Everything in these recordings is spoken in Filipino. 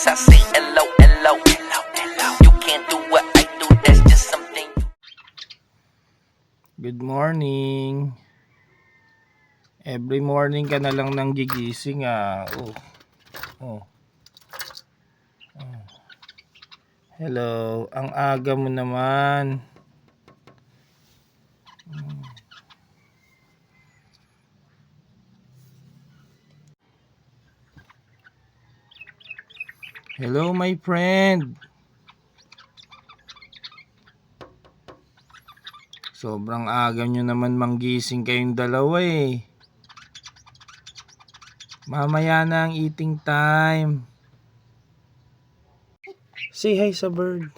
Yes, I say hello, hello, hello, hello. You can't do what I do, that's just something Good morning. Every morning ka na lang nang gigising ah. Oh. Oh. Oh. Hello. Ang aga mo naman. Hello my friend. Sobrang aga nyo naman manggising kayong dalawa eh. Mamaya na ang eating time. Say hi sa bird.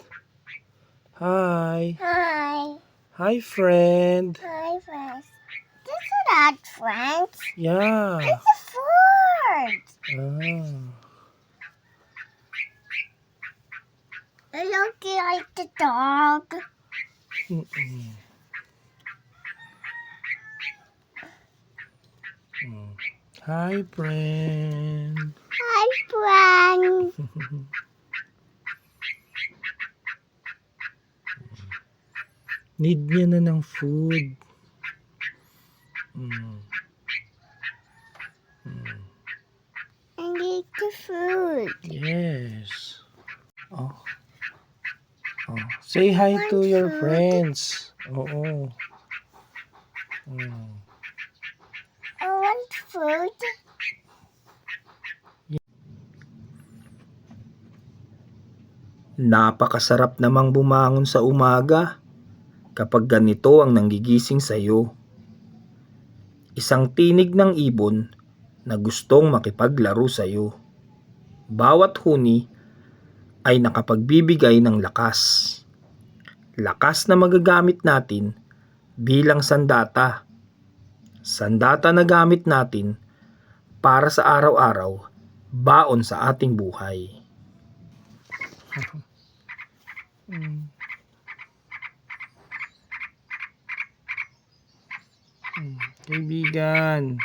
Hi. Hi. Hi friend. Hi, friends. This is not friends. Yeah. It's a fort. Ah. It looks like the dog. Mm-mm. Mm. Hi friend. Hi, friend. Need niya na ng food. Mm. Mm. I need the food. Yes. Oh. Say hi to your friends. Oo. Mm. I want food. Napakasarap namang bumangon sa umaga kapag ganito ang nanggigising sa iyo. Isang tinig ng ibon na gustong makipaglaro sa iyo. Bawat huni ay nakapagbibigay ng lakas. Lakas na magagamit natin bilang sandata. Sandata na gamit natin para sa araw-araw baon sa ating buhay. Mm. Kaibigan,